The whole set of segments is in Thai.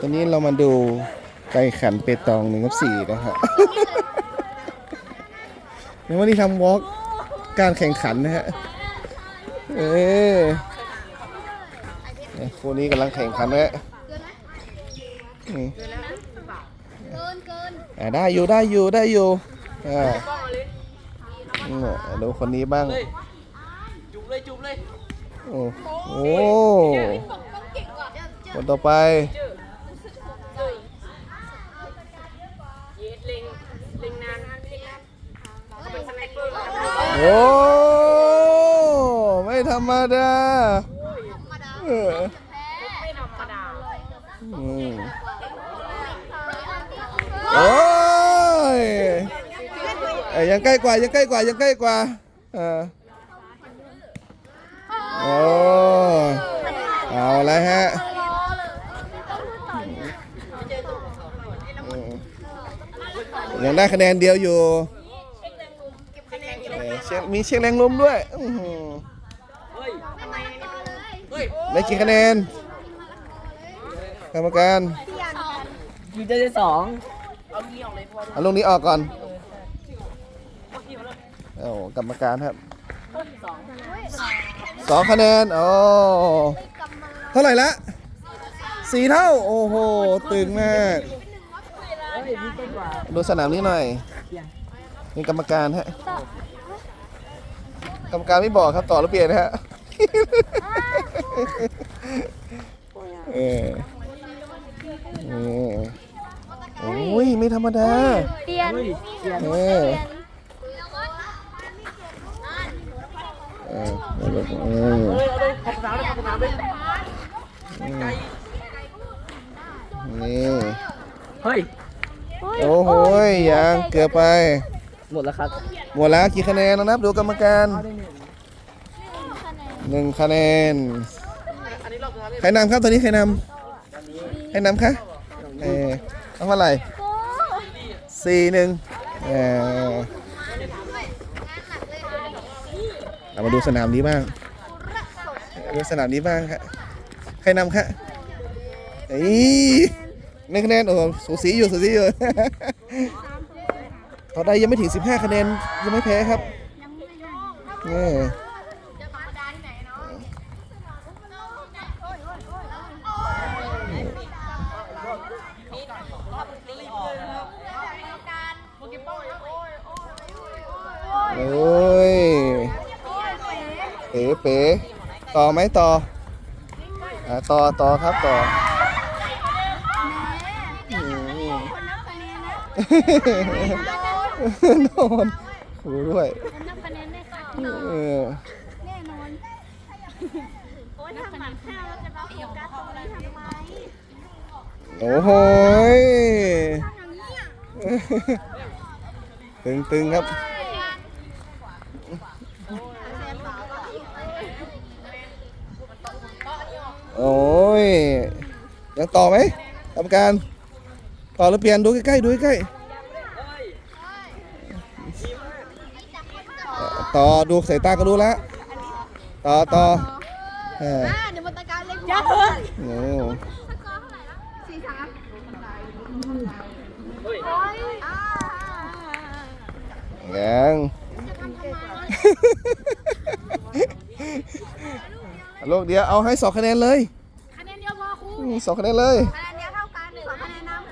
ตอนนี้เรามาดูไก่ขันเปตองหนึ่งกับสี่นะครับ ในวันนี้ทำวอล์กการแข่งขันนะฮะ เออเนี่ยคู่นี้กำลังแข่งขันนะฮะนี่เกินเกินอ่าได้อยู่ได้อยู่ได้อยู่อ่าอืมดูคนนี้บ้าง จุบเลยจุบเลย โอ้โห คนต่อไปโอ้ไม่ธรรมดาเออไม่ธรรมดาโอ้ยเอ้ยยังใกล้กว่ายังใกล้กว่ายังใกล้กว่าเออโอ้เอาแล้วฮะอืม ยังได้คะแนนเดียวอยู่เออเช็คมีเช็คแรงลมด้วยอื้อหือเฮ้ยเฮ้ยได้กี่คะแนนกรรมการอยู่ได้สองเอางี้ออกเลยพอเอาลูกนี้ออกก่อนเอากรรมการครับสองคะแนนโอ้เท่าไหร่ละสี่เท่า โอ้โห ตึงมาก ดูสนามนี้หน่อยนี่กรรมการฮะ กรรมการไม่บอกครับต่อหรือเปลี่ยนฮะเออเออโอ้ยไม่ธรรมดาเปลี่ยนเฮ้ยเสียเออเออเออเออเฮ้ยเอาเลยขอบน้ำเลยขอบน้ำเลยนี่เฮ้ย โอ้โหยยังเกือบไป หมดแล้วครับ หมดแล้วกี่คะแนนแล้วนับดูกรรมการหนึ่งคะแนนอันนี้รอบสุดท้ายเลยใครนำครับตอนนี้ใครนำใครนำคะเออเอาเท่าไหร่สี่หนึ่งเออเรามาดูสนามนี้บ้างดูสนามนี้บ้างครับใครนำคะเอ้ย หนึ่งคะแนนโอ้โหสูสีอยู่สูสีอยู่เขาได้ยังไม่ถึง 15 คะแนนยังไม่แพ้ครับเออโอ้ยเป๋เป๋ต่อไหมต่ออ่าต่อต่อครับต่ออื โดนครูด้วยนับคะแนนได้ค่ะเออแน่นอนโอ้ยทำหมันข้าวเราจะมาโฟกัสตรงนี้ทำไมโอ้โหยอย่างนี้อะตึงตึงครับโอ้ยยังต่อไหมกรรมการ ต่อแล้วเปลี่ยนดูใกล้ๆดูใกล้ๆต่อดูสายตาก็รู้แล้วต่อต่อเอออ่าเดี๋ยวมันตะการเล็กยัดเพิ่มโอ้สกอร์เท่าไหร่ละสี่สามเฮ้ยโอ้ยอ่ายังจะทำทำไมลูกเดียวเอาให้สองคะแนนเลยคะแนนเดียวพอครูอืมสองคะแนนเลย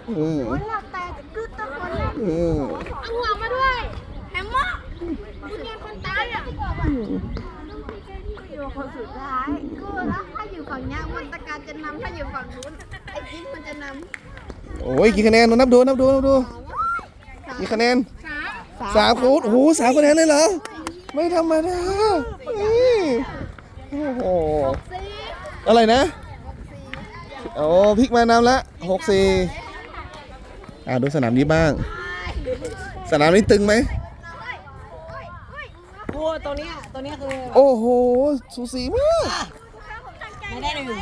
อืมโอ้ยหลับแตกกึดตะคนอืมเอาหัวมาด้วยแฮมเมอร์คุณเรียนคนตายอะอยู่คนสุดท้ายก็แล้วถ้าอยู่ฝั่งเนี้ยมันตะการจะนำถ้าอยู่ฝั่งนู้นไอ้จิ๊กมันจะนโอ้ยกี่คะแนนนับดูนับดูนับดูกี่คะแนนำสามสามคูณโอ้โหสามคะแนนเลยเหรอ ไม่ธรรมดานี่โอ้โหสี่อะไรนะโอ้พลิกมานำละหกสี่ อ่าดูสนามนี้บ้าง สนามนี้ตึงไหมครูตัวเนี้ยตัวเนี้ยคือโอ้โห สูสีมากไม่ได้หนึ่งเห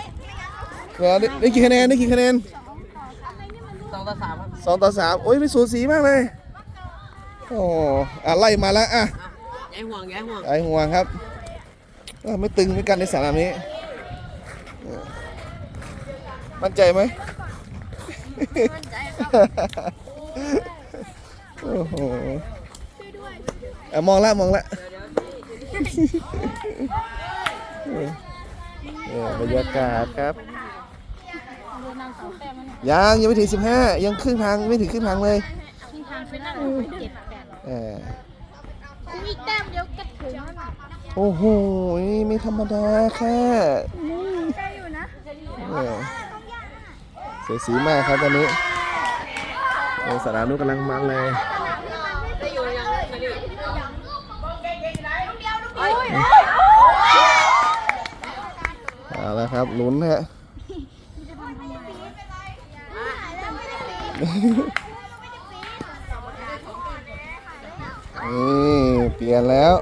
รอได้ได้กี่คะแนนได้กี่คะแนนสองต่อสามครับสองต่อสามโอ้ยไม่สูสีมากเลยโอ้อะไล่มาแล้วอะย้ายห่วงย้ายห่วงไอ้ห่วงครับเอ้อไม่ตึงเหมือนกันในสนามนี้ มั่นใจไหม มั่นใจครับโอ้โหอะมองละมองละเออบรรยากาศครับ ยังยังไม่ถึงสิบห้ายังครึ่งทางไม่ถึงครึ่งทางเลยที่ทางไปนั่งเจ็ดแปดเออกูอีกแต้มเดียวก็ถึงแล้วน่ะโอ้โห ไม่ธรรมดาค่ะใกล้อยู่นะ เออสวยสีมากครับตอนนี้โอ้สนามนู้นกำลังมันเลยได้อยู่ยังไม่ได้เอาละครับลุ้นฮะนี่เปลี่ยนแล้ว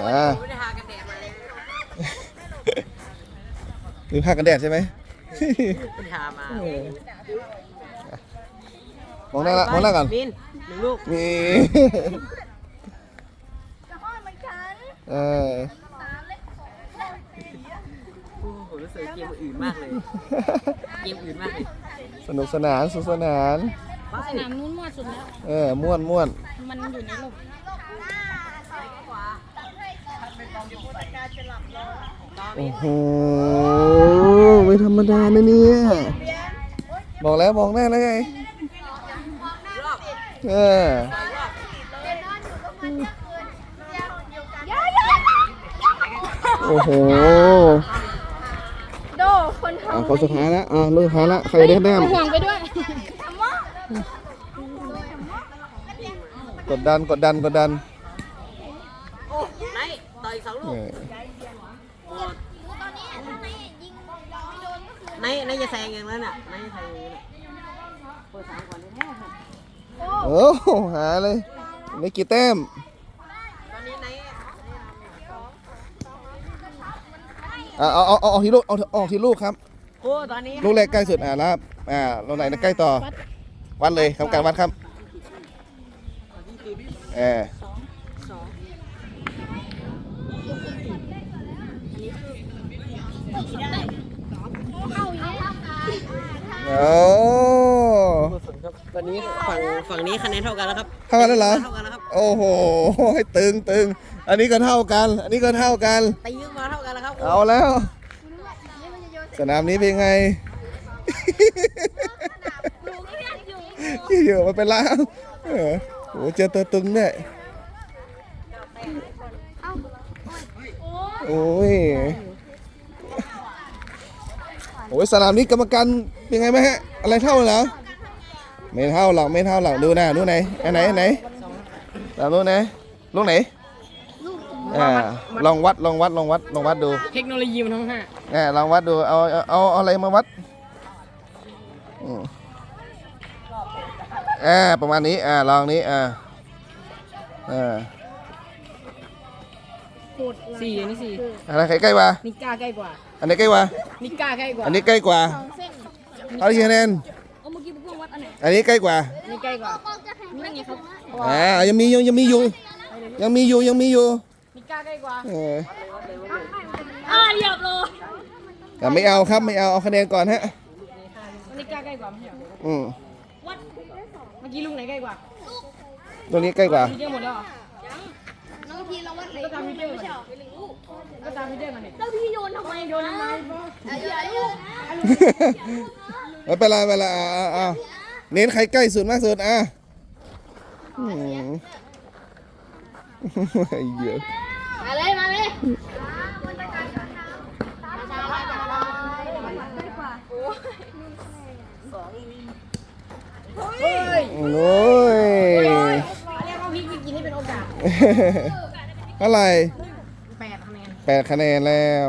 อ่าไม่ได้หากันแดดมาเลยมีผ้ากันแดดใช่ไหม ไม่ได้หามามองหน้าละมองหน้าก่อนบินหนึ่งลูกมีจะห้อยเหมือนกันเออโอ้โหรู้สึกเกมอื่นมากเลย เกมอื่นมากเลย สนุกสนานสนุกสนาน สนามนู้นมั่วสุดแล้ว เออ ม่วนม่วน มันอยู่ในลมโอ้โห ไม่ธรรมดานะเนี่ยบอกแล้วมองหน้าแล้วไงรอบเออโอ้โหโดคนทอะคนสุดท้ายแล้วอะลูกสุดท้ายแล้วใครได้แต้มำห่วงไปด้วยกดดันกดดันกดดันโอ้ไหนต่ออีกสองลูเอก ไหนไหนจะแซงอย่างนั้นน่ะไหนจะแซงอย่างนั้นน่ะเปิดสามก่อนได้แท้ครับโอ้โหหาเลยได้กี่แต้มตอนนี้ไหนอะเอาเอาเอาเอาที่ลูกเอาเอาที่ลูกครับโอ้ตอนนี้ลูกแรกใกล้สุดอะแล้วอ่าลูกไหนใกล้ต่อวัดเลยทำการวัดครับเออ สอง โอ้ ครับต อนนี้ฝั่งฝั่งนี้คะแนนเท่ากันแล้วครับเท่ากันแล้วเหรอ เท่ากันแล้วครับโอ้โหให้ตึงตึงอันนี้ก็เท่ากัน อันนี้ก็เท่ากัน ตีขึ้นมาเท่ากันแล้วครับเอาแล้ว สนามนี้เป็นไงอยู่มาเป็นล้างเออโอ้เจอตัวตึงเนี่ยโอ้ย โอ้ยสนามนี้กรรมการเป็นไงไหมฮะ อะไรเท่าเหรอ ไม่เท่าหรอกไม่เท่าหรอกดูนะดูไหนอันไหนอันไหนตามดูไหนลูกไหนอ่าลองวัดลองวัดลองวัดลองวัดดู เทคโนโลยีมันทั้งห้าอ่าลองวัดดูเอาเอาเอาเอาอะไรมาวัดอืมอ่าประมาณนี้อ่าลองนี้อ่าอ่าสี่อันนี้สี่อะไรใครใกล้กว่านิก้าใกล้กว่า อันไหนใกล้กว่านิก้าใกล้กว่าอันนี้ใกล้กว่าเอาที่คะแนน อันไหนอันนี้ใกล้กว่านี่ใกล้กว่านั่นไงครับอ่ายังมีอยู่ ยังมีอยู่ยังมีอยู่ยังมีอยู่นิก้าใกล้กว่าเอออ่าเรียบเลยแต่ไม่เอาครับไม่เอาเอาคะแนนก่อนฮะนิก้าใกล้กว่าไม่ใช่เหรออืมเมื่อกี้ลูกไหนใกล้กว่าตรงนี้ใกล้กว่าพีเดอร์หมดแล้วเหรอน้องพีลองวัดเลยก็ตามพีเดอร์มาดิก็ตามพีเดอร์มาดิแล้วพี่โยนทำไมโยนทำไมอย่าโยนไม่เป็นไรไม่เป็นไรอ่าอ่าอ่า เน้นใครใกล้สุดมากสุดอะอืมไอ้เหี้ยมาเลย มาเลยเฮ้ยโอ้ยเรียกว่าพี่กินนี่เป็นโอกาสเท่าไหร่แปดคะแนนแปดคะแนนแล้ว